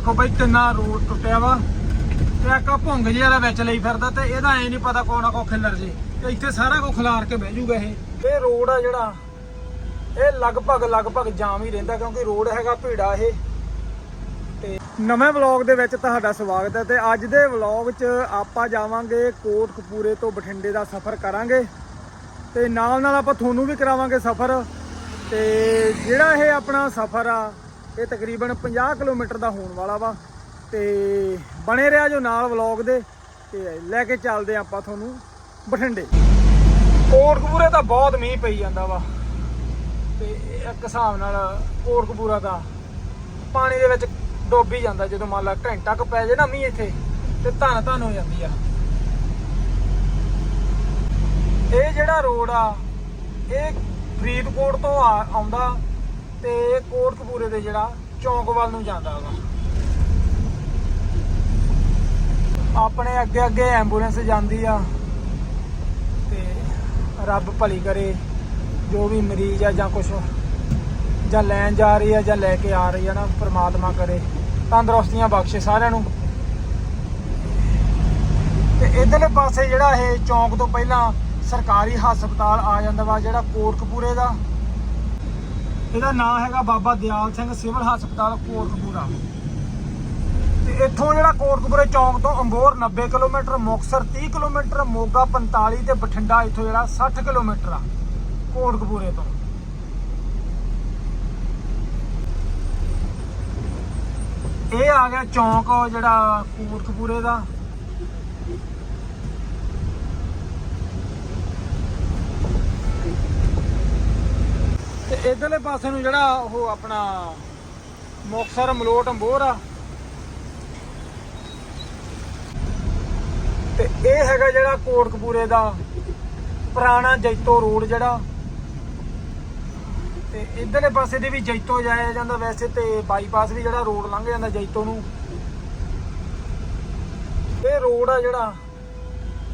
ਦੇਖੋ ਬਾਈ ਕਿੰਨਾ ਰੋਡ ਟੁੱਟਿਆ ਵਾ। ਤੇ ਇੱਕ ਭੁੰਗ ਜਿਹਾ ਦਾ ਵਿੱਚ ਲਈ ਫਿਰਦਾ ਤੇ ਇਹਦਾ ਐ ਨਹੀਂ ਪਤਾ ਕੋਣ ਆ ਕੋ ਖਿੱਲਰ ਜੇ। ਤੇ ਇੱਥੇ ਸਾਰਾ ਕੁਝ ਖਿਲਾਰ ਕੇ ਬਹਿ ਜਾਊਗਾ ਇਹ। ਇਹ ਰੋਡ ਆ ਜਿਹੜਾ, ਇਹ ਲਗਭਗ ਲਗਭਗ ਜਾਮ ਹੀ ਰਹਿੰਦਾ ਕਿਉਂਕਿ ਰੋਡ ਹੈਗਾ ਭੀੜਾ ਇਹ। ਤੇ ਨਵੇਂ ਵਲੌਗ ਦੇ ਵਿੱਚ ਤੁਹਾਡਾ ਸਵਾਗਤ ਹੈ ਤੇ ਅੱਜ ਦੇ ਵਲੌਗ 'ਚ ਆਪਾਂ ਜਾਵਾਂਗੇ ਕੋਟਕਪੂਰੇ ਤੋਂ ਬਠਿੰਡੇ ਦਾ ਸਫ਼ਰ ਕਰਾਂਗੇ। ਤੇ ਨਾਲ ਨਾਲ ਆਪਾਂ ਤੁਹਾਨੂੰ ਵੀ ਕਰਾਵਾਂਗੇ ਸਫ਼ਰ। ਤੇ ਜਿਹੜਾ ਇਹ ਆਪਣਾ ਸਫ਼ਰ ਆ ਇਹ ਤਕਰੀਬਨ 50 ਕਿਲੋਮੀਟਰ ਦਾ ਹੋਣ ਵਾਲਾ ਵਾ ਤੇ ਬਣੇ ਰਿਹਾ ਜੋ ਨਾਲ ਵਲੌਗ ਦੇ ਤੇ ਲੈ ਕੇ ਚੱਲਦੇ ਹਾਂ ਆਪਾਂ ਤੁਹਾਨੂੰ ਬਠਿੰਡੇ। ਕੋਟਕਪੂਰੇ ਤਾਂ ਬਹੁਤ ਮੀਂਹ ਪਈ ਜਾਂਦਾ ਵਾ ਤੇ ਇੱਕ ਹਿਸਾਬ ਨਾਲ ਕੋਟਕਪੂਰਾ ਦਾ ਪਾਣੀ ਦੇ ਵਿੱਚ ਡੋਬੀ ਜਾਂਦਾ ਜਦੋਂ ਮੰਨ ਲਾ ਘੰਟਾ ਕੁ ਪੈ ਜੇ ਨਾ ਮੀਂਹ ਇੱਥੇ ਤੇ ਧਨ ਧੰਨ ਹੋ ਜਾਂਦੀ ਆ। ਇਹ ਜਿਹੜਾ ਰੋਡ ਆ, ਇਹ ਫਰੀਦਕੋਟ ਤੋਂ ਆ- ਆਉਂਦਾ ਤੇ ਇਹ ਕੋਟਕਪੂਰੇ ਦੇ ਜਿਹੜਾ ਚੌਂਕ ਵੱਲ ਨੂੰ ਜਾਂਦਾ ਵਾ। ਆਪਣੇ ਅੱਗੇ ਅੱਗੇ ਐਂਬੂਲੈਂਸ ਜਾਂਦੀ ਆ ਤੇ ਰੱਬ ਭਲੀ ਕਰੇ, ਜੋ ਵੀ ਮਰੀਜ਼ ਆ ਜਾਂ ਕੁਝ ਜਾਂ ਲੈਣ ਜਾ ਰਹੀ ਆ ਜਾਂ ਲੈ ਕੇ ਆ ਰਹੀ ਆ ਨਾ, ਪ੍ਰਮਾਤਮਾ ਕਰੇ, ਤੰਦਰੁਸਤੀਆਂ ਬਖਸ਼ੇ ਸਾਰਿਆਂ ਨੂੰ। ਤੇ ਇਧਰਲੇ ਪਾਸੇ ਜਿਹੜਾ ਇਹ ਚੌਂਕ ਤੋਂ ਪਹਿਲਾਂ ਸਰਕਾਰੀ ਹਸਪਤਾਲ ਆ ਜਾਂਦਾ ਵਾ, ਜਿਹੜਾ ਕੋਟਕਪੂਰੇ ਦਾ। ਇਹਦਾ ਨਾਮ ਹੈਗਾ ਬਾਬਾ ਦਿਆਲ ਸਿੰਘ ਸਿਵਲ ਹਸਪਤਾਲ ਕੋਟਕਪੂਰਾ। ਤੇ ਇੱਥੋਂ ਜਿਹੜਾ ਕੋਟਕਪੂਰੇ ਚੌਂਕ ਤੋਂ ਅੰਬੋਰ 90 ਕਿਲੋਮੀਟਰ ਮੁਕਸਰ 30 ਕਿਲੋਮੀਟਰ, ਮੋਗਾ 45 ਤੇ ਬਠਿੰਡਾ ਇੱਥੋਂ ਜਿਹੜਾ 60 ਕਿਲੋਮੀਟਰ ਆ ਕੋਟਕਪੂਰੇ ਤੋਂ। ਇਹ ਆ ਗਿਆ ਚੌਂਕ ਜਿਹੜਾ ਕੋਟਕਪੂਰੇ ਦਾ। ਤੇ ਇਧਰਲੇ ਪਾਸੇ ਨੂੰ ਜਿਹੜਾ ਉਹ ਆਪਣਾ ਮੁਕਸਰ ਮਲੋਟ ਅੰਬੋਰ ਆ। ਤੇ ਇਹ ਹੈਗਾ ਜਿਹੜਾ ਕੋਟਕਪੂਰੇ ਦਾ ਪੁਰਾਣਾ ਜੈਤੋ ਰੋਡ ਜਿਹੜਾ। ਤੇ ਇਧਰਲੇ ਪਾਸੇ ਦੇ ਵੀ ਜੈਤੋ ਜਾਇਆ ਜਾਂਦਾ ਵੈਸੇ ਤੇ ਬਾਈਪਾਸ ਵੀ ਜਿਹੜਾ ਰੋਡ ਲੰਘ ਜਾਂਦਾ ਜੈਤੋ ਨੂੰ। ਇਹ ਰੋਡ ਆ ਜਿਹੜਾ,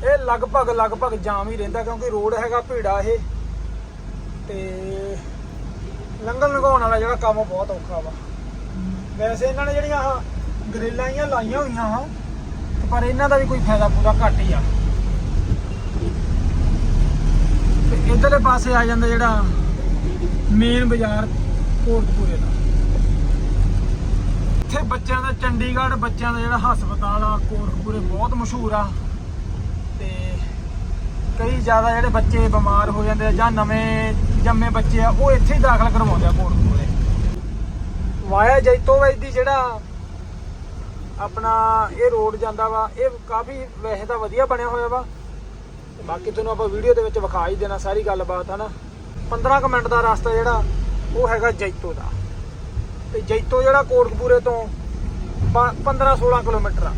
ਇਹ ਲਗਭਗ ਲਗਭਗ ਜਾਮ ਹੀ ਰਹਿੰਦਾ ਕਿਉਂਕਿ ਰੋਡ ਹੈਗਾ ਭੀੜਾ ਇਹ। ਤੇ ਲੰਘਣ ਲੰਘਾਉਣ ਵਾਲਾ ਜਿਹੜਾ ਕੰਮ ਬਹੁਤ ਔਖਾ ਵਾ। ਵੈਸੇ ਇਹਨਾਂ ਨੇ ਜਿਹੜੀਆਂ ਆਹ ਗ੍ਰਿਲਾਂ ਹੀ ਲਾਈਆਂ ਹੋਈਆਂ ਹਾਂ ਪਰ ਇਹਨਾਂ ਦਾ ਵੀ ਕੋਈ ਫਾਇਦਾ ਪੂਰਾ ਘੱਟ ਹੀ ਆ। ਤੇ ਇਧਰਲੇ ਪਾਸੇ ਆ ਜਾਂਦਾ ਜਿਹੜਾ ਮੇਨ ਬਾਜ਼ਾਰ ਕੋਟਪੂਰੇ ਦਾ। ਇੱਥੇ ਬੱਚਿਆਂ ਦਾ ਚੰਡੀਗੜ੍ਹ, ਬੱਚਿਆਂ ਦਾ ਜਿਹੜਾ ਹਸਪਤਾਲ ਆ, ਕੋਟਪੂਰੇ ਬਹੁਤ ਮਸ਼ਹੂਰ ਆ। ਤੇ ਕਈ ਜ਼ਿਆਦਾ ਜਿਹੜੇ ਬੱਚੇ ਬਿਮਾਰ ਹੋ ਜਾਂਦੇ ਆ ਜਾਂ ਨਵੇਂ ਜੰਮੇ ਬੱਚੇ ਆ, ਉਹ ਇੱਥੇ ਹੀ ਦਾਖਲ ਕਰਵਾਉਂਦੇ ਆ ਕੋਟਪੂਰੇ ਵਾਇਆ ਜੈਤੋ ਵੈਦੀ ਜਿਹੜਾ ਆਪਣਾ ਇਹ ਰੋਡ ਜਾਂਦਾ ਵਾ, ਇਹ ਕਾਫੀ ਵੈਸੇ ਤਾਂ ਵਧੀਆ ਬਣਿਆ ਹੋਇਆ ਵਾ। ਬਾਕੀ ਤੁਹਾਨੂੰ ਆਪਾਂ ਵੀਡੀਓ ਦੇ ਵਿੱਚ ਵਿਖਾ ਹੀ ਦੇਣਾ ਸਾਰੀ ਗੱਲਬਾਤ, ਹਨਾ। 15 ਕੁ ਮਿੰਟ ਦਾ ਰਸਤਾ ਜਿਹੜਾ, ਉਹ ਹੈਗਾ ਜੈਤੋ ਦਾ। ਤੇ ਜੈਤੋ ਜਿਹੜਾ ਕੋਟਕਪੂਰੇ ਤੋਂ 15 16 ਕਿਲੋਮੀਟਰ ਆ।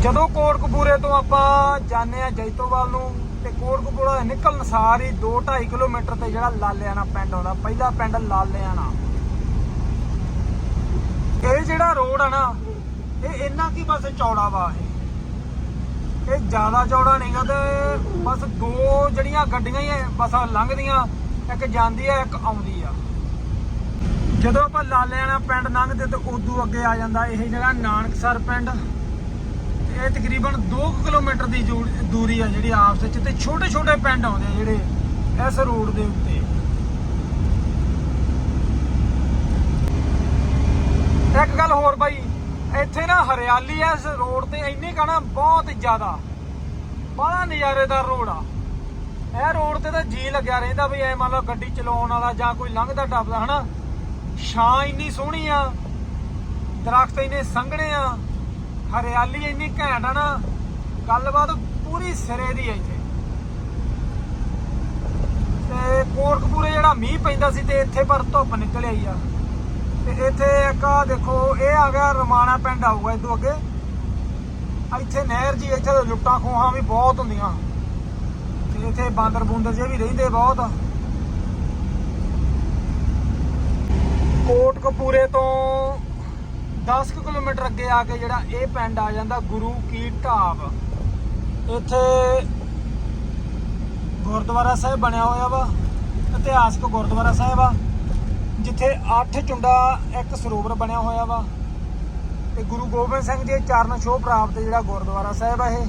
ਜਦੋਂ ਕੋਟਕਪੂਰੇ ਤੋਂ ਆਪਾਂ ਜਾਂਦੇ ਆ ਜੈਤੋਵਾਲ ਨੂੰ ਤੇ ਕੋਟਕਪੂਰਾ ਦੇ ਨਿਕਲਣ ਸਾਰ ਹੀ 2.5 ਕਿਲੋਮੀਟਰ ਤੇ ਜਿਹੜਾ ਲਾਲਿਆਣਾ ਪਿੰਡ ਆਉਂਦਾ, ਪਹਿਲਾ ਪਿੰਡ ਲਾਲਿਆਣਾ। ਇਹ ਜਿਹੜਾ ਰੋਡ ਆ ਨਾ, ਇਹ ਇੰਨਾ ਕੀ ਬਸ ਚੌੜਾ ਵਾ ਇਹ। ਇਹ ਜ਼ਿਆਦਾ ਚੌੜਾ ਨਹੀਂਗਾ ਤੇ ਬਸ ਦੋ ਜਿਹੜੀਆਂ ਗੱਡੀਆਂ ਹੀ ਬਸ ਲੰਘਦੀਆਂ, ਇੱਕ ਜਾਂਦੀ ਆ, ਇੱਕ ਆਉਂਦੀ ਆ। ਜਦੋਂ ਆਪਾਂ ਲਾਲਿਆਣਾ ਪਿੰਡ ਲੰਘਦੇ ਤੇ ਉਦੋਂ ਅੱਗੇ ਆ ਜਾਂਦਾ ਇਹ ਜਿਹੜਾ ਨਾਨਕਸਰ ਪਿੰਡ। ਇਹ ਤਕਰੀਬਨ 2 ਕਿਲੋਮੀਟਰ ਦੀ ਜੂ- ਦੂਰੀ ਆ ਜਿਹੜੀ ਆਪਸ ਵਿੱਚ ਤੇ ਛੋਟੇ ਛੋਟੇ ਪਿੰਡ ਆਉਂਦੇ ਆ ਜਿਹੜੇ ਇਸ ਰੋਡ ਦੇ ਉੱਤੇ। ਇੱਕ ਗੱਲ ਹੋਰ ਬਾਈ, ਇੱਥੇ ਨਾ ਹਰਿਆਲੀ ਐ ਇਸ ਰੋਡ ਤੇ, ਇੰਨੀ ਕਹਣਾ ਬਹੁਤ ਜ਼ਿਆਦਾ। ਬੜਾ ਨਜ਼ਾਰੇਦਾਰ ਰੋਡ ਆ। ਇਹ ਰੋਡ ਤੇ ਤਾਂ ਜੀ ਲੱਗਿਆ ਰਹਿੰਦਾ ਵੀ ਐ ਮੰਨ ਲਓ ਗੱਡੀ ਚਲਾਉਣ ਵਾਲਾ ਜਾਂ ਕੋਈ ਲੰਘਦਾ ਟੱਪਦਾ, ਹਨਾ? ਛਾਂ ਇੰਨੀ ਸੋਹਣੀ ਆ, ਦਰਖਤ ਇੰਨੇ ਸੰਘਣੇ ਆ। ਹਰਿਆਲੀ ਇੰਨੀ ਘੈਂਟ ਆ ਨਾ, ਗੱਲਬਾਤ ਪੂਰੀ ਸਿਰੇ ਦੀ ਆ ਇੱਥੇ। ਤੇ ਕੋਟਕਪੂਰੇ ਜਿਹੜਾ ਮੀਂਹ ਪੈਂਦਾ ਸੀ ਤੇ ਇੱਥੇ ਪਰ ਧੁੱਪ ਨਿਕਲ ਆਈ ਆ। ਤੇ ਇੱਥੇ ਇੱਕ ਆ ਦੇਖੋ, ਇਹ ਆ ਗਿਆ ਰਮਾਣਾ ਪਿੰਡ ਆਊਗਾ ਇਦੋਂ ਅੱਗੇ। ਇੱਥੇ ਨਹਿਰ ਜੀ, ਇੱਥੇ ਲੁੱਟਾਂ ਖੋਹਾਂ ਵੀ ਬਹੁਤ ਹੁੰਦੀਆਂ। ਤੇ ਇੱਥੇ ਬਾਂਦਰ ਬੂੰਦਰ ਜੇ ਵੀ ਰਹਿੰਦੇ ਬਹੁਤ। ਕੋਟਕਪੂਰੇ ਤੋਂ 10 ਕੁ ਕਿਲੋਮੀਟਰ ਅੱਗੇ ਆ ਕੇ ਜਿਹੜਾ ਇਹ ਪਿੰਡ ਆ ਜਾਂਦਾ ਗੁਰੂ ਕੀ ਢਾਬ। ਇੱਥੇ ਗੁਰਦੁਆਰਾ ਸਾਹਿਬ ਬਣਿਆ ਹੋਇਆ ਵਾ, ਇਤਿਹਾਸਕ ਗੁਰਦੁਆਰਾ ਸਾਹਿਬ ਆ, ਜਿੱਥੇ ਅੱਠ ਚੁੰਡਾ, ਇੱਕ ਸਰੋਵਰ ਬਣਿਆ ਹੋਇਆ ਵਾ। ਤੇ ਗੁਰੂ ਗੋਬਿੰਦ ਸਿੰਘ ਜੀ ਚਰਨ ਛੋਹ ਪ੍ਰਾਪਤ ਜਿਹੜਾ ਗੁਰਦੁਆਰਾ ਸਾਹਿਬ ਆ ਇਹ।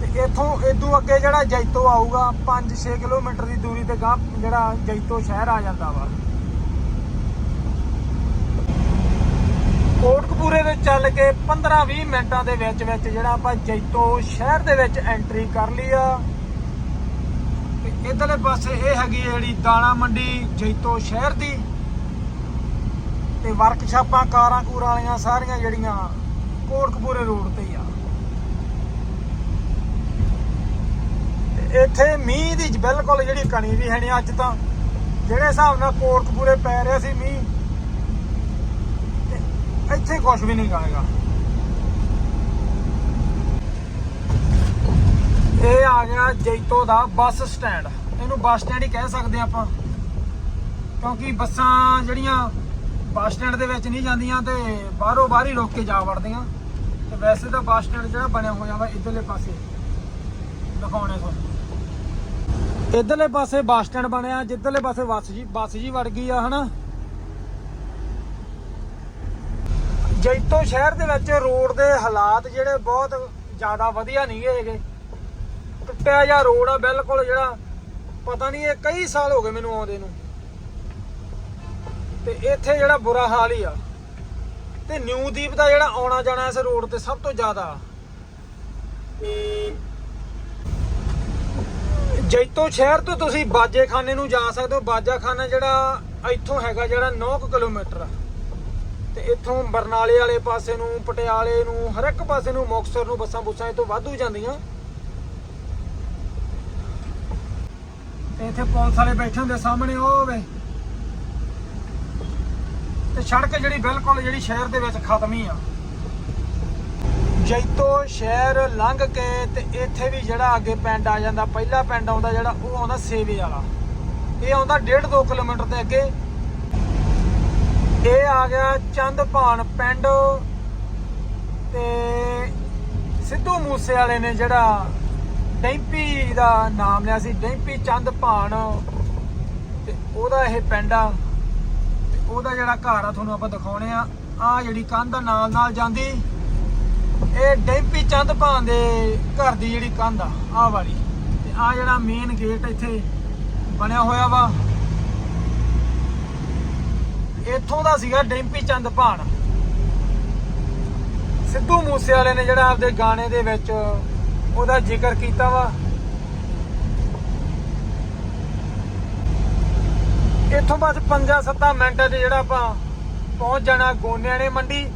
ਤੇ ਇੱਥੋਂ ਇਦੋਂ ਅੱਗੇ ਜਿਹੜਾ ਜੈਤੋ ਆਊਗਾ 5-6 ਕਿਲੋਮੀਟਰ ਦੀ ਦੂਰੀ ਤੇ ਗਾਂ ਜਿਹੜਾ ਜੈਤੋ ਸ਼ਹਿਰ ਆ ਜਾਂਦਾ ਵਾ। ਕੋਟਕਪੂਰੇ ਦੇ ਚੱਲ ਕੇ 15-20 ਮਿੰਟਾਂ ਦੇ ਵਿੱਚ ਵਿੱਚ ਜਿਹੜਾ ਆਪਾਂ ਜੈਤੋ ਸ਼ਹਿਰ ਦੇ ਵਿੱਚ ਐਂਟਰੀ ਕਰ ਲਈ ਆ। ਤੇ ਇਧਰਲੇ ਪਾਸੇ ਇਹ ਹੈਗੀ ਜਿਹੜੀ ਦਾਣਾ ਮੰਡੀ ਜੈਤੋ ਸ਼ਹਿਰ ਦੀ। ਤੇ ਵਰਕਸ਼ਾਪਾਂ ਕਾਰਾਂ ਕੂਰਾਂ ਵਾਲੀਆਂ ਸਾਰੀਆਂ ਜਿਹੜੀਆਂ ਕੋਟਕਪੂਰੇ ਰੋਡ ਤੇ ਆ। ਇੱਥੇ ਮੀਂਹ ਦੀ ਬਿਲਕੁਲ ਜਿਹੜੀ ਕਣੀ ਵੀ ਹੈ ਨਹੀਂ ਅੱਜ ਤਾਂ। ਜਿਹੜੇ ਹਿਸਾਬ ਨਾਲ ਕੋਟਕਪੂਰੇ ਪੈ ਰਿਹਾ ਸੀ ਮੀਂਹ ਇੱਥੇ ਕੁਝ ਵੀ ਨਹੀਂ ਗਾਏਗਾ ਇਹ ਆ ਗਿਆ ਜੈਤੋ ਦਾ ਬੱਸ ਸਟੈਂਡ। ਇਹਨੂੰ ਬੱਸ ਸਟੈਂਡ ਹੀ ਕਹਿ ਸਕਦੇ ਆਪਾਂ। ਕਿਉਂਕਿ ਬੱਸਾਂ ਜਿਹੜੀਆਂ ਬੱਸ ਸਟੈਂਡ ਦੇ ਵਿੱਚ ਨਹੀਂ ਜਾਂਦੀਆਂ ਤੇ ਬਾਹਰੋਂ ਬਾਹਰ ਹੀ ਰੋਕ ਕੇ ਜਾ ਵੜਦੀਆਂ। ਤੇ ਵੈਸੇ ਤਾਂ ਬੱਸ ਸਟੈਂਡ ਜਿਹੜਾ ਬਣਿਆ ਹੋਇਆ ਵਾ ਇਧਰਲੇ ਪਾਸੇ। ਦਿਖਾਉਣੇ ਤੁਹਾਨੂੰ। ਇਧਰਲੇ ਪਾਸੇ ਬੱਸ ਸਟੈਂਡ ਬਣਿਆ, ਜਿੱਧਰਲੇ ਪਾਸੇ ਬੱਸ ਜੀ ਬੱਸ ਜੀ ਵੜ ਗਈ ਆ, ਹਨਾ? ਜੈਤੋ ਸ਼ਹਿਰ ਦੇ ਵਿੱਚ ਰੋਡ ਦੇ ਹਾਲਾਤ ਜਿਹੜੇ ਬਹੁਤ ਜ਼ਿਆਦਾ ਵਧੀਆ ਨਹੀਂ ਹੈਗੇ। ਟੁੱਟਿਆ ਜਿਹਾ ਰੋਡ ਆ, ਬਿਲਕੁਲ ਜਿਹੜਾ ਪਤਾ ਨਹੀਂ ਇਹ ਕਈ ਸਾਲ ਹੋ ਗਏ ਮੈਨੂੰ ਆਉਂਦੇ ਨੂੰ। ਤੇ ਇੱਥੇ ਜਿਹੜਾ ਬੁਰਾ ਹਾਲ ਹੀ ਆ। ਤੇ ਨਿਊ ਦੀਪ ਦਾ ਜਿਹੜਾ ਆਉਣਾ ਜਾਣਾ ਇਸ ਰੋਡ ਤੇ ਸਭ ਤੋਂ ਜ਼ਿਆਦਾ। ਜੈਤੋ ਸ਼ਹਿਰ ਤੋਂ ਤੁਸੀਂ ਬਾਜੇਖਾਨੇ ਨੂੰ ਜਾ ਸਕਦੇ ਹੋ। ਬਾਜਾਖਾਨਾ ਜਿਹੜਾ ਇੱਥੋਂ ਹੈਗਾ ਜਿਹੜਾ 9 ਕਿਲੋਮੀਟਰ ਆ। ਤੇ ਇੱਥੋਂ ਬਰਨਾਲੇ ਵਾਲੇ ਪਾਸੇ ਨੂੰ, ਪਟਿਆਲੇ ਨੂੰ, ਹਰ ਇੱਕ ਪਾਸੇ ਨੂੰ ਮੁਕਤਸਰ ਨੂੰ ਬੱਸਾਂ ਬੁੱਸਾਂ ਇਹ ਤੋਂ ਵਾਧੂ ਜਾਂਦੀਆਂ। ਤੇ ਇੱਥੇ ਪੁਲਿਸ ਵਾਲੇ ਬੈਠੇ ਹੁੰਦੇ ਸਾਹਮਣੇ, ਉਹ ਵੇ। ਤੇ ਸੜਕ ਜਿਹੜੀ ਬਿਲਕੁਲ ਜਿਹੜੀ ਸ਼ਹਿਰ ਦੇ ਵਿੱਚ ਖਤਮ ਹੀ ਆ। ਜੈਤੋ ਸ਼ਹਿਰ ਲੰਘ ਕੇ ਤੇ ਇੱਥੇ ਵੀ ਜਿਹੜਾ ਅੱਗੇ ਪਿੰਡ ਆ ਜਾਂਦਾ, ਪਹਿਲਾ ਪਿੰਡ ਆਉਂਦਾ ਜਿਹੜਾ, ਉਹ ਆਉਂਦਾ ਸੇਵੇ ਵਾਲਾ। ਇਹ ਆਉਂਦਾ 1.5 2 ਕਿਲੋਮੀਟਰ ਤੇ ਅੱਗੇ। ਇਹ ਆ ਗਿਆ ਚੰਦਪਾਨ ਪਿੰਡ ਤੇ ਸਿੱਧੂ ਮੂਸੇ ਵਾਲੇ ਨੇ ਜਿਹੜਾ ਡੈਂਪੀ ਦਾ ਨਾਮ ਲਿਆ ਸੀ, ਡੈਂਪੀ ਚੰਦਪਾਨ ਤੇ ਉਹਦਾ ਇਹ ਪਿੰਡ ਆ। ਤੇ ਉਹਦਾ ਜਿਹੜਾ ਘਰ ਆ, ਤੁਹਾਨੂੰ ਆਪਾਂ ਦਿਖਾਉਣੇ ਆ। ਆ ਜਿਹੜੀ ਕੰਧ ਆ, ਨਾਲ ਨਾਲ ਜਾਂਦੀ। ਇਹ ਡੈਂਪੀ ਚੰਦਪਾਨ ਦੇ ਘਰ ਦੀ ਜਿਹੜੀ ਕੰਧ ਆ ਆ ਵਾਲੀ। ਤੇ ਆ ਜਿਹੜਾ ਮੇਨ ਗੇਟ ਇੱਥੇ ਬਣਿਆ ਹੋਇਆ ਵਾ। ਇੱਥੋਂ ਦਾ ਸੀਗਾ ਡਿੰਪੀ ਚੰਦ ਭਾਣ। ਸਿੱਧੂ ਮੂਸੇ ਵਾਲੇ ਨੇ ਜਿਹੜਾ ਆਪਦੇ ਗਾਣੇ ਦੇ ਵਿੱਚ ਉਹਦਾ ਜ਼ਿਕਰ ਕੀਤਾ ਵਾ। ਇੱਥੋਂ ਬਸ 5-7 ਮਿੰਟਾਂ 'ਚ ਜਿਹੜਾ ਆਪਾਂ ਪਹੁੰਚ ਜਾਣਾ ਗੋਨਿਆਣੇ ਮੰਡੀ।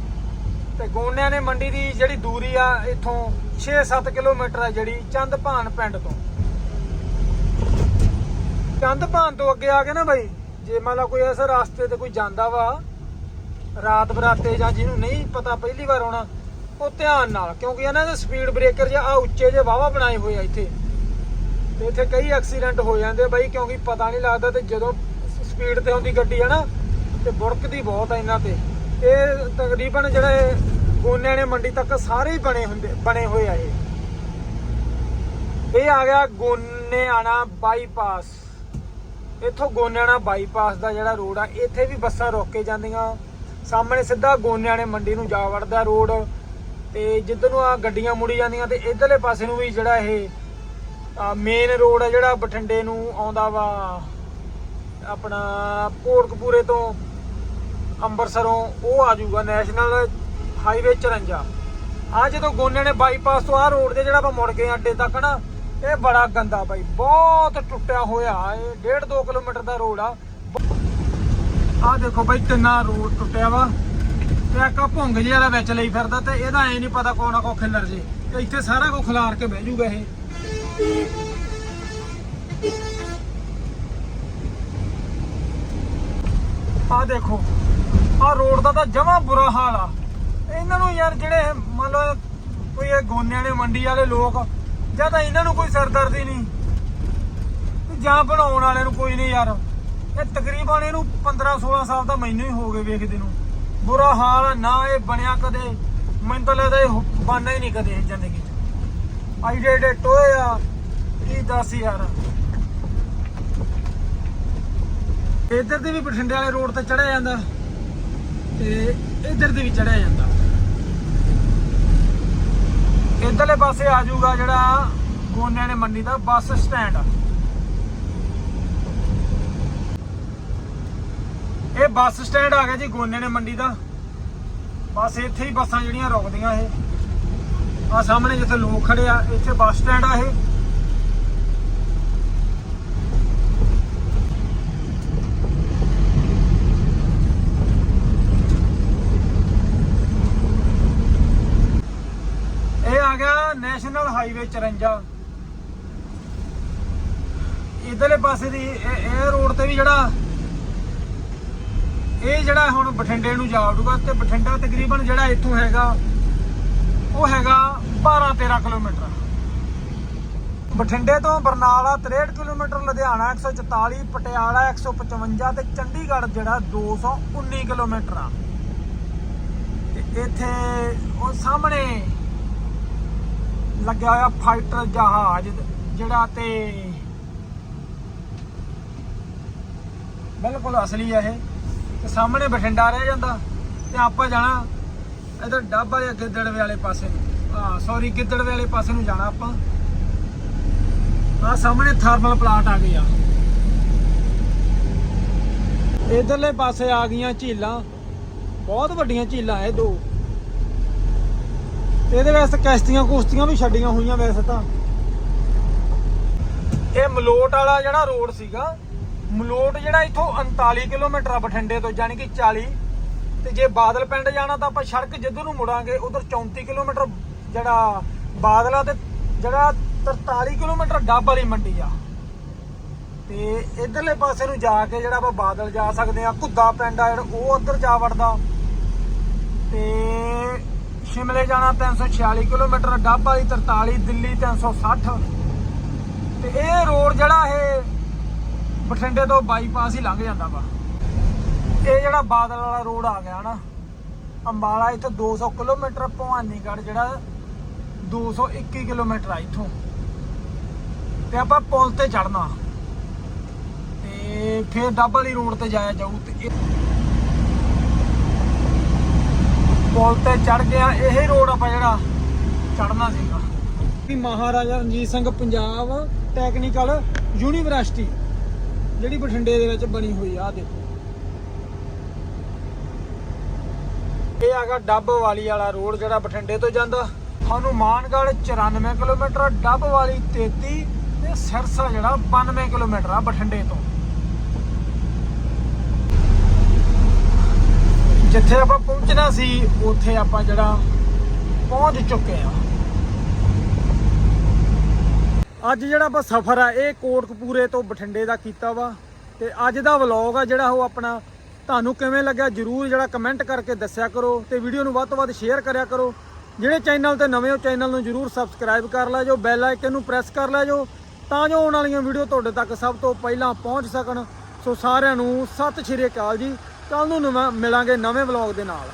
ਤੇ ਗੋਨਿਆਣੇ ਮੰਡੀ ਦੀ ਜਿਹੜੀ ਦੂਰੀ ਆ, ਇੱਥੋਂ 6-7 ਕਿਲੋਮੀਟਰ ਆ ਜਿਹੜੀ ਚੰਦ ਭਾਨ ਪਿੰਡ ਤੋਂ। ਚੰਦ ਚੰਦਪਾਨ ਤੋਂ ਅੱਗੇ ਆ ਕੇ ਨਾ ਬਾਈ। ਜੇ ਮੰਨ ਲਾ ਕੋਈ ਐਸਾ ਰਾਸਤੇ ਤੇ ਕੋਈ ਜਾਂਦਾ ਵਾ, ਰਾਤ ਬਰਾਤੇ ਜਾਂ ਜਿਹਨੂੰ ਨਹੀਂ ਪਤਾ ਪਹਿਲੀ ਵਾਰ ਆਉਣਾ, ਉਹ ਧਿਆਨ ਨਾਲ, ਕਿਉਂਕਿ ਇਹਨਾਂ ਦੇ ਸਪੀਡ ਬ੍ਰੇਕਰ ਜਾਂ ਆ ਉੱਚੇ ਜੇ ਵਾਵਾ ਬਣਾਏ ਹੋਏ ਆ ਇੱਥੇ। ਤੇ ਇੱਥੇ ਕਈ ਐਕਸੀਡੈਂਟ ਹੋ ਜਾਂਦੇ ਆ ਬਾਈ, ਕਿਉਂਕਿ ਪਤਾ ਨਹੀਂ ਲੱਗਦਾ ਤੇ ਜਦੋਂ ਸਪੀਡ ਤੇ ਹੁੰਦੀ ਗੱਡੀ ਹੈ ਨਾ, ਤੇ ਬੁੜਕਦੀ ਬਹੁਤ ਆ ਇਹਨਾਂ ਤੇ। ਇਹ ਤਕਰੀਬਨ ਜਿਹੜੇ ਗੋਨਿਆਂ ਨੇ ਮੰਡੀ ਤੱਕ ਸਾਰੇ ਹੀ ਬਣੇ ਹੁੰਦੇ, ਬਣੇ ਹੋਏ ਆ ਇਹ। ਇਹ ਆ ਗਿਆ ਗੋਨਿਆਣਾ ਬਾਈਪਾਸ ਇੱਥੋਂ ਗੋਨਿਆਣਾ ਬਾਈਪਾਸ ਦਾ ਜਿਹੜਾ ਰੋਡ ਆ, ਇੱਥੇ ਵੀ ਬੱਸਾਂ ਰੋਕ ਕੇ ਜਾਂਦੀਆਂ। ਸਾਹਮਣੇ ਸਿੱਧਾ ਗੋਨਿਆਣੇ ਮੰਡੀ ਨੂੰ ਜਾ ਵੜਦਾ ਰੋਡ। ਤੇ ਜਿੱਧਰ ਨੂੰ ਆ ਗੱਡੀਆਂ ਮੁੜੀ ਜਾਂਦੀਆਂ ਤੇ ਇਧਰਲੇ ਪਾਸੇ ਨੂੰ ਵੀ ਜਿਹੜਾ ਇਹ ਮੇਨ ਰੋਡ ਆ ਜਿਹੜਾ ਬਠਿੰਡੇ ਨੂੰ ਆਉਂਦਾ ਵਾ, ਆਪਣਾ ਕੋਟਕਪੂਰੇ ਤੋਂ ਅੰਮ੍ਰਿਤਸਰੋਂ, ਉਹ ਆ ਜਾਊਗਾ ਨੈਸ਼ਨਲ ਹਾਈਵੇ 54 ਆ ਜਦੋਂ ਗੋਨਿਆਂ ਨੇ ਬਾਈਪਾਸ ਤੋਂ ਆ ਰੋਡ ਤੇ ਜਿਹੜਾ ਆਪਾਂ ਮੁੜ ਗਏ ਅੱਡੇ ਤੱਕ ਨਾ ਇਹ ਬੜਾ ਗੰਦਾ ਬਾਈ, ਬਹੁਤ ਟੁੱਟਿਆ ਹੋਇਆ ਇਹ 1.5 2 ਕਿਲੋਮੀਟਰ ਦਾ ਰੋਡ ਆ। ਆ ਦੇਖੋ ਬਾਈ, ਕਿੰਨਾ ਰੋਡ ਟੁੱਟਿਆ ਵਾ। ਤੇ ਇੱਕ ਭੁੰਗ ਜਿਹੀ ਵਾਲਾ ਵਿੱਚ ਲਈ ਫਿਰਦਾ ਤੇ ਇਹਦਾ ਐ ਨਹੀਂ ਪਤਾ ਕੋਣਾ ਕੋ ਖਿਲਰ ਜੇ। ਇੱਥੇ ਸਾਰਾ ਕੁਝ ਖਿਲਾਰ ਕੇ ਬਹਿ ਜਾਊਗਾ ਇਹ। ਆ ਦੇਖੋ ਆ ਰੋਡ ਦਾ ਤਾਂ ਜਮਾ ਬੁਰਾ ਹਾਲ ਆ। ਇਹਨਾਂ ਨੂੰ ਯਾਰ ਜਿਹੜੇ ਮੰਨ ਲਓ ਕੋਈ ਇਹ ਗੋਨੇ ਵਾਲੇ, ਮੰਡੀ ਵਾਲੇ ਲੋਕ ਜਾਂ ਤਾਂ ਇਹਨਾਂ ਨੂੰ ਕੋਈ ਸਰਦਰਦੀ ਨਹੀਂ। ਜਾਂ ਬਣਾਉਣ ਵਾਲਿਆਂ ਨੂੰ ਕੋਈ ਨਹੀਂ ਯਾਰ। ਇਹ ਤਕਰੀਬਨ ਇਹਨੂੰ 15 16 ਸਾਲ ਤਾਂ ਮੈਨੂੰ ਹੀ ਹੋ ਗਏ ਵੇਖਦੇ ਨੂੰ। ਬੁਰਾ ਹਾਲ ਨਾ ਇਹ ਬਣਿਆ ਕਦੇ। ਮੈਨੂੰ ਤਾਂ ਲੱਗਦਾ ਇਹ ਬਣਨਾ ਹੀ ਨਹੀਂ ਕਦੇ ਜ਼ਿੰਦਗੀ 'ਚ। ਆਈਡੇ ਡੇ ਟੋਏ ਆ, ਕੀ ਦੱਸ ਯਾਰ। ਇੱਧਰ ਦੇ ਵੀ ਬਠਿੰਡੇ ਵਾਲੇ ਰੋਡ ਤੇ ਚੜਿਆ ਜਾਂਦਾ। ਤੇ ਇੱਧਰ ਦੇ ਵੀ ਚੜਿਆ ਜਾਂਦਾ। ਇੱਧਰਲੇ ਪਾਸੇ ਆ ਜਾਊਗਾ ਜਿਹੜਾ ਗੋਨਿਆਂ ਨੇ ਮੰਡੀ ਦਾ, ਬੱਸ ਸਟੈਂਡ। ਇਹ ਬੱਸ ਸਟੈਂਡ ਆ ਗਿਆ ਜੀ ਗੋਨਿਆਂ ਨੇ ਮੰਡੀ ਦਾ। ਬਸ ਇੱਥੇ ਹੀ ਬੱਸਾਂ ਜਿਹੜੀਆਂ ਰੁਕਦੀਆਂ ਇਹ। ਆ ਸਾਹਮਣੇ ਜਿੱਥੇ ਲੋਕ ਖੜੇ ਆ, ਇੱਥੇ ਬੱਸ ਸਟੈਂਡ ਆ ਇਹ ਆ ਗਿਆ ਨੈਸ਼ਨਲ ਹਾਈਵੇ 54 ਇਧਰਲੇ ਪਾਸੇ ਦੀ ਇਹ ਰੋਡ ਤੇ ਵੀ ਜਿਹੜਾ ਇਹ ਜਿਹੜਾ ਹੁਣ ਬਠਿੰਡੇ ਨੂੰ ਜਾ ਵੜੂਗਾ ਤੇ ਬਠਿੰਡਾ ਤਕਰੀਬਨ ਜਿਹੜਾ ਇੱਥੋਂ ਹੈਗਾ, ਉਹ ਹੈਗਾ 12 13 ਕਿਲੋਮੀਟਰ। ਬਠਿੰਡੇ ਤੋਂ ਬਰਨਾਲਾ 63 ਕਿਲੋਮੀਟਰ, ਲੁਧਿਆਣਾ 144 ਪਟਿਆਲਾ 155 ਤੇ ਚੰਡੀਗੜ੍ਹ ਜਿਹੜਾ 219 ਕਿਲੋਮੀਟਰ ਆ। ਤੇ ਇੱਥੇ ਉਹ ਸਾਹਮਣੇ ਲੱਗਿਆ ਹੋਇਆ ਫਾਈਟਰ ਜਹਾਜ਼ ਜਿਹੜਾ ਤੇ ਬਿਲਕੁਲ ਅਸਲੀ ਆ ਇਹ। ਤੇ ਸਾਹਮਣੇ ਬਠਿੰਡਾ ਰਹਿ ਜਾਂਦਾ ਤੇ ਆਪਾਂ ਜਾਣਾ ਇਧਰ ਡੱਬ ਵਾਲੇ ਗਿੱਦੜਵੇ ਵਾਲੇ ਪਾਸੇ ਨੂੰ। ਹਾਂ ਸੌਰੀ ਗਿੱਦੜਵੇ ਵਾਲੇ ਪਾਸੇ ਨੂੰ ਜਾਣਾ ਆਪਾਂ। ਆ ਸਾਹਮਣੇ ਥਰਮਲ ਪਲਾਂਟ ਆ ਗਏ ਆ। ਇਧਰਲੇ ਪਾਸੇ ਆ ਗਈਆਂ ਝੀਲਾਂ। ਬਹੁਤ ਵੱਡੀਆਂ ਝੀਲਾਂ ਇਹ ਦੋ। ਤੇ ਇਹਦੇ ਵਾਸਤੇ ਕਿਸ਼ਤੀਆਂ ਕੁਸ਼ਤੀਆਂ ਵੀ ਛੱਡੀਆਂ ਹੋਈਆਂ ਵੈਸੇ ਤਾਂ। ਇਹ ਮਲੋਟ ਵਾਲਾ ਜਿਹੜਾ ਰੋਡ ਸੀਗਾ, ਮਲੋਟ ਜਿਹੜਾ ਇੱਥੋਂ 39 ਕਿਲੋਮੀਟਰ ਆ ਬਠਿੰਡੇ ਤੋਂ ਯਾਨੀ ਕਿ 40 ਤੇ ਜੇ ਬਾਦਲ ਪਿੰਡ ਜਾਣਾ ਤਾਂ ਆਪਾਂ ਸੜਕ ਜਿੱਧਰ ਨੂੰ ਮੁੜਾਂਗੇ, ਉਧਰ 34 ਕਿਲੋਮੀਟਰ ਜਿਹੜਾ ਬਾਦਲਾ ਤੇ ਜਿਹੜਾ 43 ਕਿਲੋਮੀਟਰ ਡੱਬ ਵਾਲੀ ਮੰਡੀ ਆ। ਤੇ ਇਧਰਲੇ ਪਾਸੇ ਨੂੰ ਜਾ ਕੇ ਜਿਹੜਾ ਆਪਾਂ ਬਾਦਲ ਜਾ ਸਕਦੇ ਆ, ਘੁੱਦਾ ਪਿੰਡ ਆ ਜਿਹੜਾ, ਉਹ ਉਧਰ ਜਾ ਵੜਦਾ। ਤੇ ਸ਼ਿਮਲੇ ਜਾਣਾ 346 ਕਿਲੋਮੀਟਰ, ਡੱਬ ਵਾਲੀ 43 ਦਿੱਲੀ 360 ਤੇ ਇਹ ਰੋਡ ਜਿਹੜਾ ਇਹ ਬਠਿੰਡੇ ਤੋਂ ਬਾਈਪਾਸ ਹੀ ਲੰਘ ਜਾਂਦਾ ਵਾ। ਇਹ ਜਿਹੜਾ ਬਾਦਲ ਵਾਲਾ ਰੋਡ ਆ ਗਿਆ ਨਾ, ਅੰਬਾਲਾ ਇੱਥੇ 200 ਕਿਲੋਮੀਟਰ ਭਵਾਨੀਗੜ੍ਹ ਜਿਹੜਾ 221 ਕਿਲੋਮੀਟਰ ਆ ਇੱਥੋਂ। ਤੇ ਆਪਾਂ ਪੁਲ ਤੇ ਚੜਨਾ ਤੇ ਫਿਰ ਡੱਬ ਵਾਲੀ ਰੋਡ ਤੇ ਜਾਇਆ ਜਾਊ ਤੇ ਇਹ ਪੁਲ ਤੇ ਚੜ ਗਿਆ। ਇਹ ਰੋਡ ਆਪਾਂ ਜਿਹੜਾ ਚੜਨਾ ਸੀਗਾ। ਵੀ ਮਹਾਰਾਜਾ ਰਣਜੀਤ ਸਿੰਘ ਪੰਜਾਬ ਟੈਕਨੀਕਲ ਯੂਨੀਵਰਸਿਟੀ ਜਿਹੜੀ ਬਠਿੰਡੇ ਦੇ ਵਿੱਚ ਬਣੀ ਹੋਈ ਆ ਦੇਖੋ। ਇਹ ਹੈਗਾ ਡੱਬ ਵਾਲੀ ਵਾਲਾ ਰੋਡ ਜਿਹੜਾ ਬਠਿੰਡੇ ਤੋਂ ਜਾਂਦਾ। ਹਨੂਮਾਨਗੜ੍ਹ 94 ਕਿਲੋਮੀਟਰ ਡੱਬ ਵਾਲੀ 33 ਤੇ ਸਿਰਸਾ ਜਿਹੜਾ 92 ਕਿਲੋਮੀਟਰ ਆ ਬਠਿੰਡੇ ਤੋਂ। ਜਿੱਥੇ ਆਪਾਂ ਪਹੁੰਚਣਾ ਸੀ, ਉੱਥੇ ਆਪਾਂ ਜਿਹੜਾ ਪਹੁੰਚ ਚੁੱਕੇ ਆ ਅੱਜ ਜਿਹੜਾ ਆਪਾਂ ਸਫ਼ਰ ਆ, ਇਹ ਕੋਟਕਪੂਰੇ ਤੋਂ ਬਠਿੰਡੇ ਦਾ ਕੀਤਾ ਵਾ। ਤੇ ਅੱਜ ਦਾ ਵਲੌਗ ਆ ਜਿਹੜਾ ਉਹ ਆਪਣਾ, ਤੁਹਾਨੂੰ ਕਿਵੇਂ ਲੱਗਿਆ ਜਰੂਰ ਜਿਹੜਾ ਕਮੈਂਟ ਕਰਕੇ ਦੱਸਿਆ ਕਰੋ ਤੇ ਵੀਡੀਓ ਨੂੰ ਵੱਧ ਤੋਂ ਵੱਧ ਸ਼ੇਅਰ ਕਰਿਆ ਕਰੋ। ਜਿਹੜੇ ਚੈਨਲ ਤੇ ਨਵੇਂ ਹੋ ਚੈਨਲ ਨੂੰ ਜਰੂਰ ਸਬਸਕ੍ਰਾਈਬ ਕਰ ਲੈ ਜੋ ਬੈਲ ਆਈਕਨ ਨੂੰ ਪ੍ਰੈਸ ਕਰ ਲੈ ਜੋ, ਤਾਂ ਜੋ ਆਉਣ ਵਾਲੀਆਂ ਵੀਡੀਓ ਤੁਹਾਡੇ ਤੱਕ ਸਭ ਤੋਂ ਪਹਿਲਾਂ ਪਹੁੰਚ ਸਕਣ। ਸੋ ਸਾਰਿਆਂ ਨੂੰ ਸਤਿ ਸ਼੍ਰੀ ਅਕਾਲ ਜੀ। ਕੱਲ ਨੂੰ ਨਵਾਂ- ਮਿਲਾਂਗੇ ਨਵੇਂ ਵਲੌਗ ਦੇ ਨਾਲ।